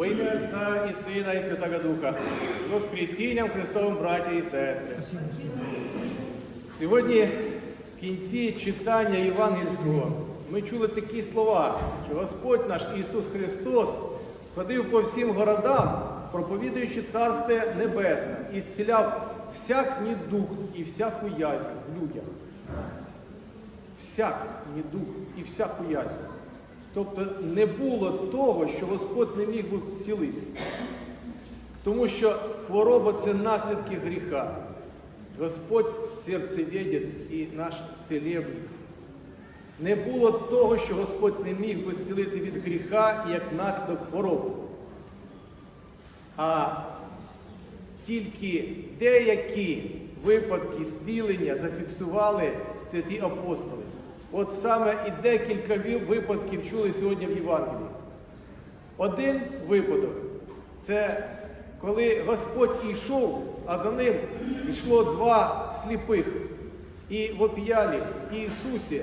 Во ім'я Отця і Сина, і Святого Духа, з Воскресінням Христовим, браті і сестри. Сьогодні в кінці читання Євангельського ми чули такі слова, що Господь наш Ісус Христос ходив по всім городам, проповідуючи Царство Небесне, і зціляв всяк недух і всяку язву в людях. Всяк недух і всяку язву. Тобто не було того, що Господь не міг би зцілити. Тому що хвороба це наслідки гріха. Господь серцевідець і наш целебник. Не було того, що Господь не міг би зцілити від гріха як наслідок хвороби. А тільки деякі випадки зцілення зафіксували святі апостоли. От саме і декілька випадків чули сьогодні в Євангелії. Один випадок це коли Господь йшов, а за ним йшло два сліпих. І вопіяли Ісусі,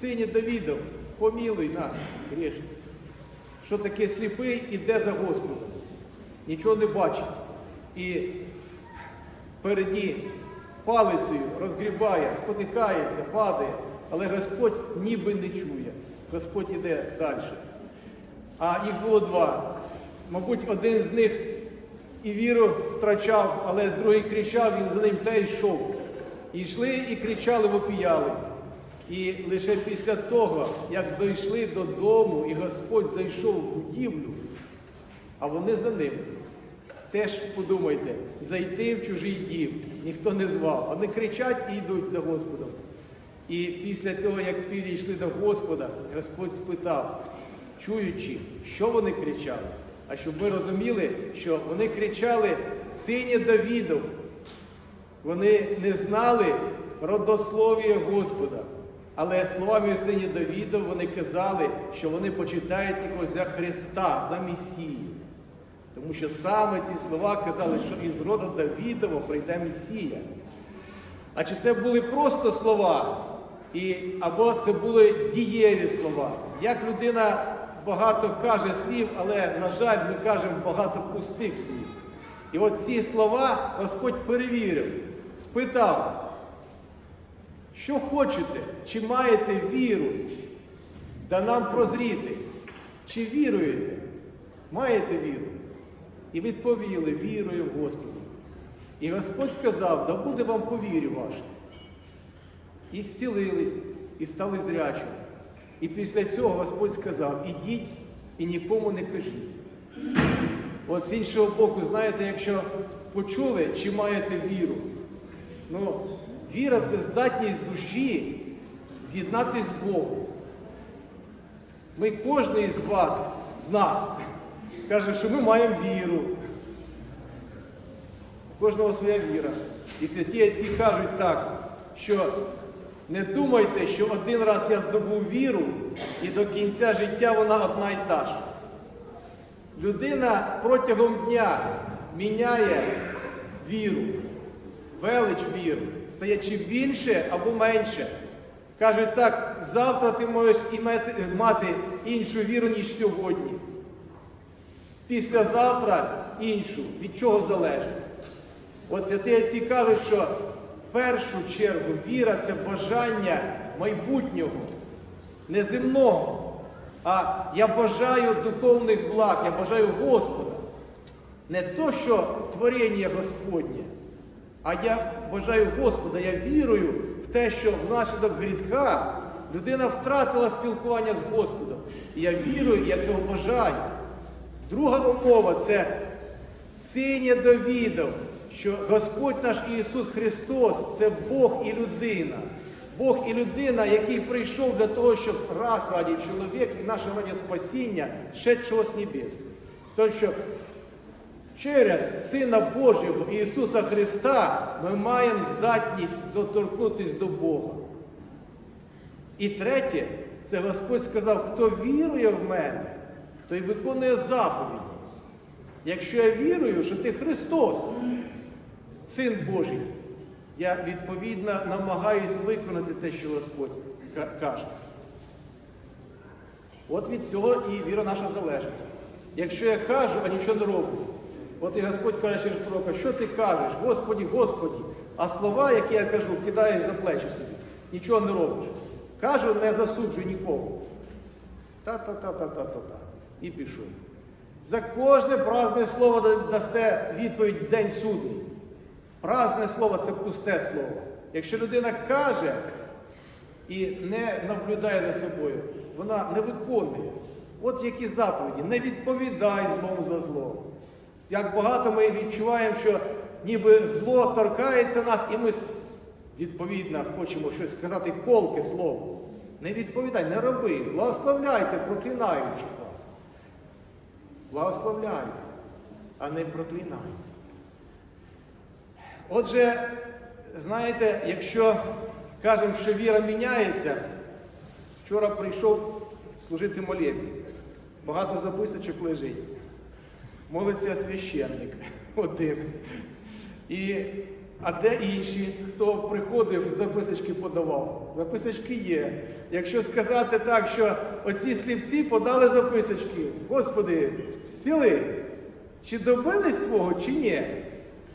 сині Давідов, помілуй нас, грішних. Що таке сліпий іде за Господом. Нічого не бачить. І переді палицею розгрібає, спотикається, падає, але Господь ніби не чує. Господь іде далі. А їх було два. Мабуть, один з них і віру втрачав, але другий кричав, він за ним теж йшов. І йшли і кричали, вопіяли. І лише після того, як дійшли додому, і Господь зайшов в будівлю, а вони за ним. Теж подумайте, зайти в чужий дім ніхто не звав. Вони кричать і йдуть за Господом. І після того, як підійшли до Господа, Господь спитав, чуючи, що вони кричали. А щоб ми розуміли, що вони кричали Сині Давідов. Вони не знали родослов'я Господа. Але словами сині Давідов вони казали, що вони почитають його за Христа, за Месію. Тому що саме ці слова казали, що із роду Давідова прийде Месія. А чи це були просто слова, і, або це були дієві слова? Як людина багато каже слів, але, на жаль, ми кажемо багато пустих слів. І от ці слова Господь перевірив, спитав, що хочете, чи маєте віру, да нам прозріти, чи віруєте? Маєте віру? І відповіли вірою в Господа. І Господь сказав, да буде вам по вірі вашій. І зцілились, і стали зрячими. І після цього Господь сказав, ідіть і нікому не кажіть. От з іншого боку, знаєте, якщо почули, чи маєте віру, ну, віра це здатність душі з'єднатися з Богом. Ми кожен із вас, з нас, каже, що ми маємо віру. У кожного своя віра. І святі отці кажуть так, що не думайте, що один раз я здобув віру, і до кінця життя вона одна і та ж. Людина протягом дня міняє віру, велич віру, стає чи більше або менше. Каже так, завтра ти можеш і мати- іншу віру, ніж сьогодні. Післязавтра іншу. Від чого залежить? От святі отці кажуть, що першу чергу віра це бажання майбутнього, не земного. А я бажаю духовних благ, я бажаю Господа. Не то, що творіння Господнє, а я бажаю Господа, я вірую в те, що внаслідок гріха людина втратила спілкування з Господом. І я вірую, я цього бажаю. Друга умова це синя Давідов, що Господь наш Ісус Христос це Бог і людина. Бог і людина, який прийшов для того, щоб раз раді чоловік і наше раді спасіння шедшого з небес. Тому що через Сина Божого Ісуса Христа ми маємо здатність доторкнутися до Бога. І третє, це Господь сказав, хто вірує в мене, той виконує заповіді. Якщо я вірую, що ти Христос, Син Божий, я відповідно намагаюсь виконати те, що Господь каже. От від цього і віра наша залежить. якщо я кажу, а нічого не роблю. От і Господь каже через пророка, що ти кажеш, Господі, Господі, а слова, які я кажу, кидаєш за плечі собі. Нічого не робиш. Кажу, не засуджуй нікого. Та-та-та-та-та-та-та. І пішов. За кожне празне слово дасте відповідь день судний. Празне слово це пусте слово. Якщо людина каже і не наблюдає за собою, вона не виконує. От які заповіді. Не відповідай злому за зло. Як багато ми відчуваємо, що ніби зло торкається нас, і ми відповідно хочемо щось сказати колке слово. Не відповідай, не роби. Благословляйте, проклинаючи вас. Благословляйте, а не проклинайте. Отже, знаєте, якщо кажемо, що віра міняється, вчора прийшов служити молебні. Багато записочок лежить. Молиться священник один. І, а де інші, хто приходив, записочки подавав? Записочки є. Якщо сказати так, що оці сліпці подали записочки, Господи, сіли, чи добились свого, чи ні?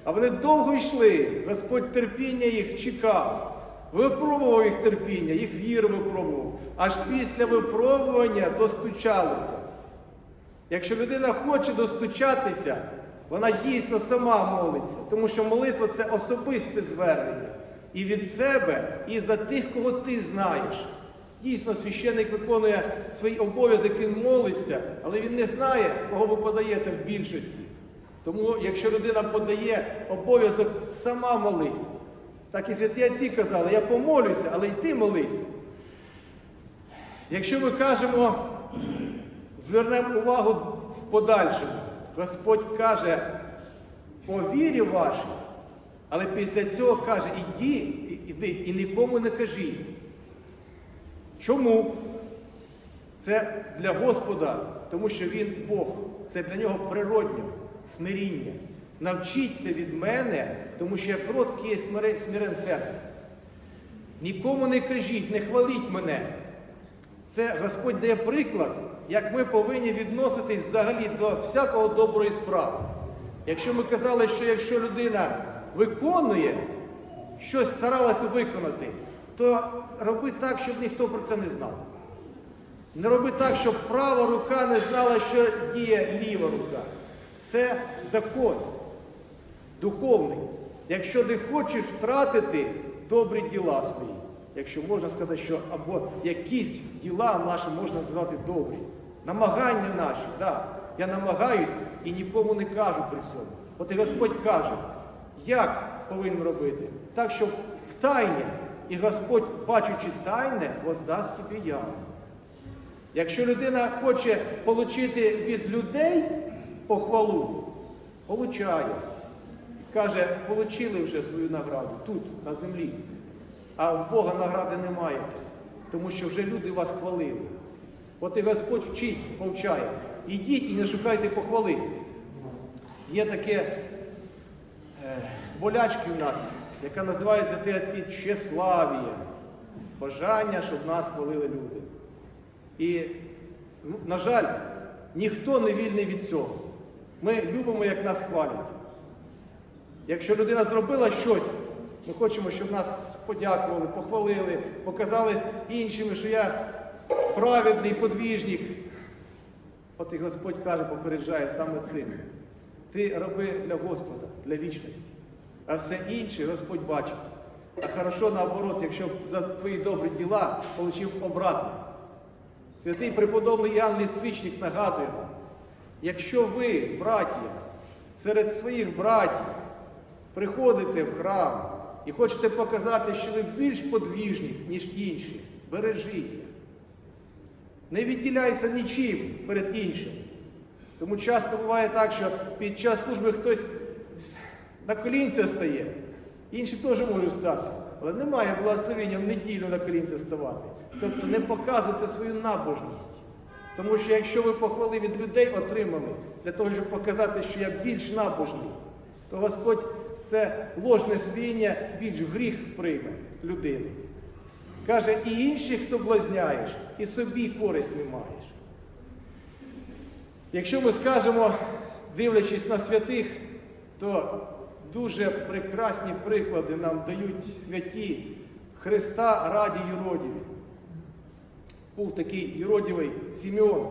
А вони довго йшли, Господь терпіння їх чекав, випробував їх терпіння, їх віру випробував. Аж після випробування достучалися. Якщо людина хоче достучатися, вона дійсно сама молиться, тому що молитва це особисте звернення. І від себе, і за тих, кого ти знаєш. Дійсно, священник виконує свій обов'язок, він молиться, але він не знає, кого ви подаєте в більшості. Тому, якщо людина подає обов'язок, сама молись. Так і святі отці казали, я помолюся, але й ти молись. Якщо ми кажемо, звернемо увагу в подальшому, Господь каже, по вірі вашій, але після цього каже, іди, іди і нікому не кажіть. Чому? Це для Господа, тому що Він Бог. Це для нього природньо, смиріння. Навчіться від мене, тому що я кроткий і смирен серцем. Нікому не кажіть, не хваліть мене. Це Господь дає приклад, як ми повинні відноситись взагалі до всякого доброї справи. Якщо ми казали, що якщо людина виконує, щось старалася виконати, то роби так, щоб ніхто про це не знав. Не роби так, щоб права рука не знала, що діє ліва рука. Це закон духовний. Якщо ти хочеш втратити добрі діла свої, якщо можна сказати, що або якісь діла наші можна назвати добрі, намагання наші, да, я намагаюсь і нікому не кажу при цьому. От і Господь каже, як повинен робити? Так, щоб в тайні, і Господь, бачучи тайне, воздасть тобі явно. Якщо людина хоче отримати від людей похвалу, получає. Каже, отримали вже свою награду тут, на землі. А в Бога награди не маєте, тому що вже люди вас хвалили. От і Господь вчить, повчає. Ідіть і не шукайте похвали. Є таке е, болячки в нас, яка називається ти отці тщеславія. Бажання, щоб нас хвалили люди. І, ну, на жаль, ніхто не вільний від цього. Ми любимо, як нас хвалять. Якщо людина зробила щось, ми хочемо, щоб нас подякували, похвалили, показали іншими, що я праведний подвіжник. От і Господь каже, попереджає саме цим. Ти роби для Господа, для вічності. А все інше Господь бачить. А хорошо наоборот, якщо за твої добрі діла отримав обратно. Святий преподобний Іоанн Ліствічник нагадує нам, якщо ви, браті, серед своїх братів приходите в храм і хочете показати, що ви більш подвіжні, ніж інші, бережіться. Не відділяйся нічим перед іншим. Тому часто буває так, що під час служби хтось на колінця стає, інші теж можуть стати. Але немає благословення в неділю на колінця ставати. Тобто не показувати свою набожність. Тому що якщо ви похвали від людей отримали, для того, щоб показати, що я більш набожний, то Господь це ложне смиріння більш гріх прийме людини. Каже, і інших соблазняєш, і собі користь не маєш. Якщо ми скажемо, дивлячись на святих, то дуже прекрасні приклади нам дають святі Христа раді Єродіві. Був такий Єродівий Сімеон,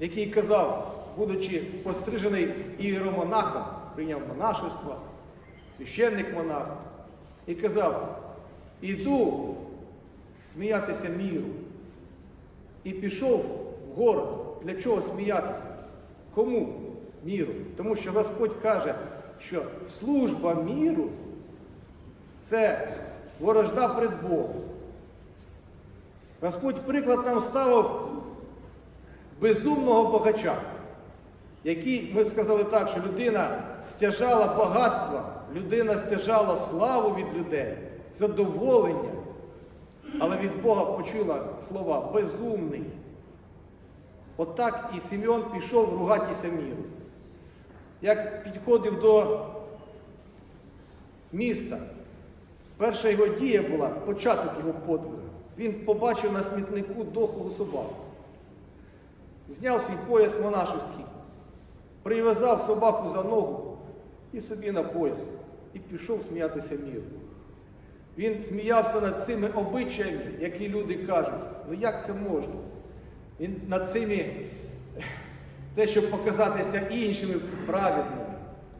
який казав, будучи пострижений іеромонахом, прийняв монашество, священник монах, і казав, іду сміятися міру. І пішов в город. Для чого сміятися? Кому міру? Тому що Господь каже, що служба міру це ворожда пред Богом. Господь приклад нам ставив безумного богача, який, ми сказали так, що людина стяжала багатства, людина стяжала славу від людей, задоволення, але від Бога почула слова безумний. Отак і Симеон пішов ругатися міру. Як підходив до міста, перша його дія була початок його подвигу. Він побачив на смітнику дохлу собаку. Зняв свій пояс монашеський, прив'язав собаку за ногу і собі на пояс, і пішов сміятися міру. Він сміявся над цими обичаями, які люди кажуть, ну як це можна? Він над цими, те, щоб показатися іншими праведними,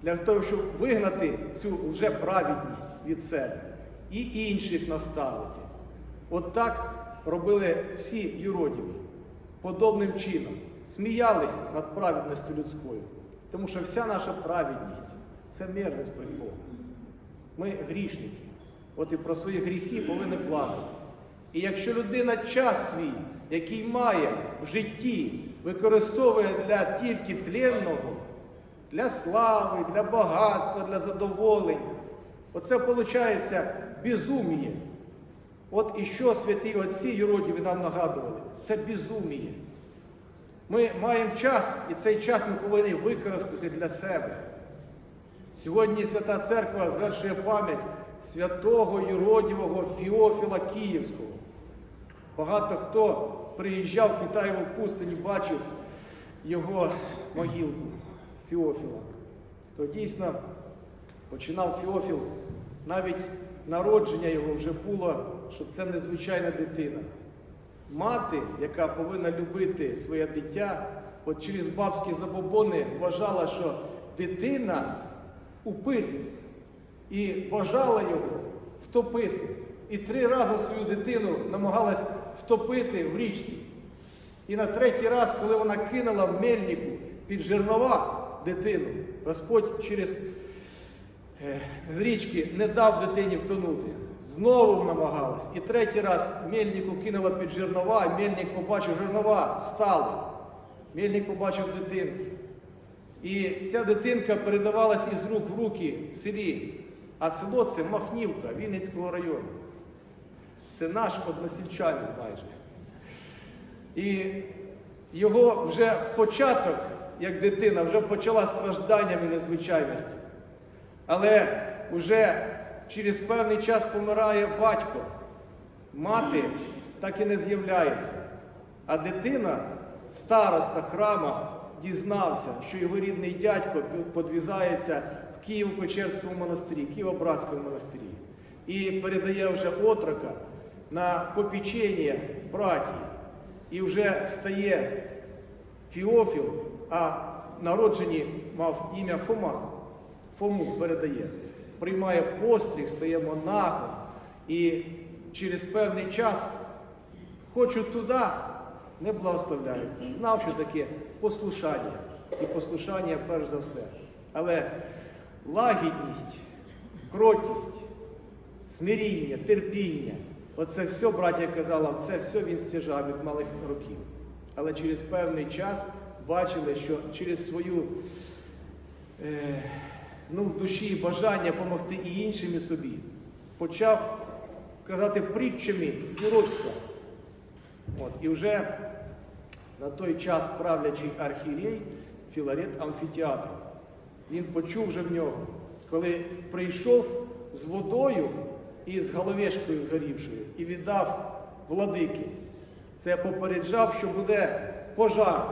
для того, щоб вигнати цю лжеправедність від себе і інших наставити. От так робили всі юродіві, подобним чином. Сміялись над праведністю людською. Тому що вся наша праведність це мерзость перед Богом. Ми грішники. От і про свої гріхи повинні плакати. І якщо людина час свій, який має в житті, використовує для тільки тленного, для слави, для багатства, для задоволень, оце виходить безуміє. От і що святі отці Єродіві нам нагадували? Це безуміє. Ми маємо час, і цей час ми повинні використати для себе. Сьогодні Свята Церква звершує пам'ять святого Єродівого Фіофіла Київського. Багато хто приїжджав в Китаєву пустині, бачив його могилку Фіофіла. То дійсно починав Фіофіл, навіть народження його вже було, що це незвичайна дитина. Мати, яка повинна любити своє дитя, от через бабські забобони вважала, що дитина упир і бажала його втопити. І три рази свою дитину намагалась втопити в річці. І на третій раз, коли вона кинула в мельнику під жернова дитину, Господь через е, річки не дав дитині втонути. Знову намагалась. І третій раз мельнику кинула під жернова, і мельник побачив жернова, стали. Мельник побачив дитину. І ця дитинка передавалась із рук в руки в селі. А село це Махнівка Вінницького району. Це наш односельчанин майже. І його вже початок, як дитина, вже почала стражданнями незвичайності. Але вже через певний час помирає батько, мати так і не з'являється. А дитина, староста храма, дізнався, що його рідний дядько подвізається в Києво-Печерському монастирі, Києво-Братському монастирі. І передає вже отрока на попічення братії. І вже стає Фіофіл, а народжені мав ім'я Фома. Фому передає. Приймає постріг, стає монахом. І через певний час хочу туди, не благословляється. Знав, що таке послушання. І послушання перш за все. Але лагідність, кротість, смиріння, терпіння. Оце все, браття казала, це все він стяжав від малих років. Але через певний час бачили, що через свою е, ну, в душі бажання допомогти і іншим і собі, почав казати притчами юродства. От, і вже на той час правлячий архієрей Філарет Амфітеатров. Він почув вже в нього, коли прийшов з водою і з головешкою згорівшою і віддав владики. Це попереджав, що буде пожар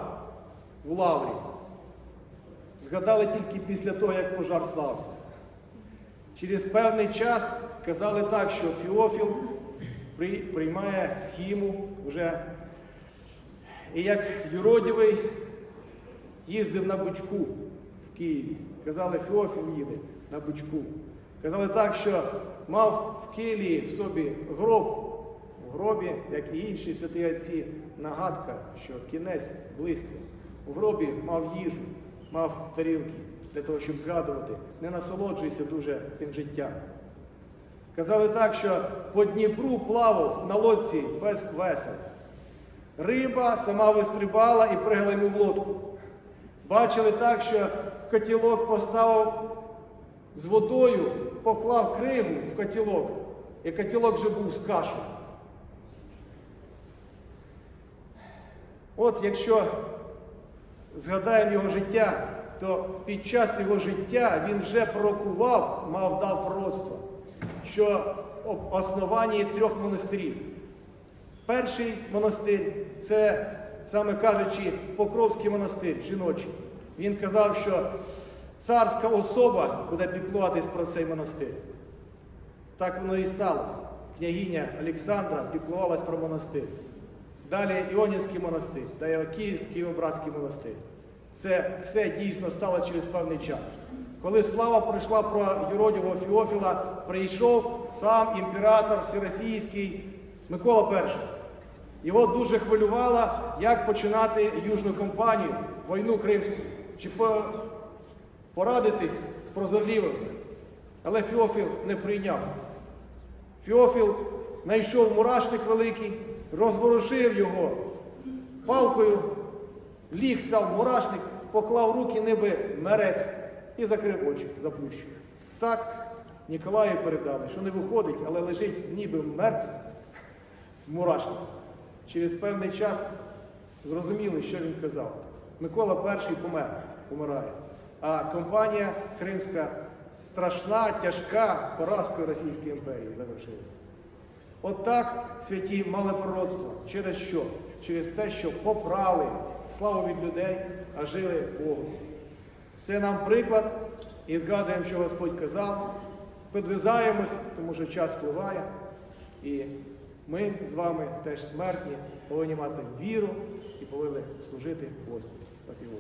в лаврі. Згадали тільки після того, як пожар стався. Через певний час казали так, що Фіофіл приймає схіму вже. І як юродивий їздив на бучку в Києві. Казали, Фіофіл їде на бучку. Казали так, що мав в Києві в собі гроб. У гробі, як і інші святі отці, нагадка, що кінець близько. У гробі мав їжу, мав тарілки для того, щоб згадувати. Не насолоджуйся дуже цим життям. Казали так, що по Дніпру плавав на лодці без весел. Риба сама вистрибала і пригала йому в лодку. Бачили так, що котілок поставив з водою, поклав кригу в котілок, і котілок вже був з кашею. От якщо згадаємо його життя, то під час його життя він вже пророкував, мав дав пророцтво, що об основанні трьох монастирів. Перший монастир це, саме кажучи, Покровський монастир жіночий. Він казав, що царська особа буде піклуватись про цей монастир. Так воно і сталося. Княгиня Олександра піклувалась про монастир. Далі Іонівський монастир, далі Києво-Братський монастир. Це все дійсно стало через певний час. Коли слава прийшла про юродівого Феофіла, прийшов сам імператор всеросійський Микола І. Його дуже хвилювало, як починати южну кампанію, війну кримську, чи порадитись з прозорливим. Але Феофіл не прийняв. Феофіл знайшов мурашник великий, розворушив його палкою, ліг сам мурашник, поклав руки, ніби мерець і закрив очі, заплющив. Так Ніколаю передали, що не виходить, але лежить ніби мерць мурашник. Через певний час зрозуміли, що він казав. Микола І помер, помирає. А компанія Кримська страшна, тяжка поразкою Російської імперії завершилася. От святі мали пророцтво. Через що? Через те, що попрали славу від людей, а жили Богом. Це нам приклад і згадуємо, що Господь казав. Підвизаємось, тому що час впливає. І ми з вами теж смертні, повинні мати віру і повинні служити Господу. Спасибо.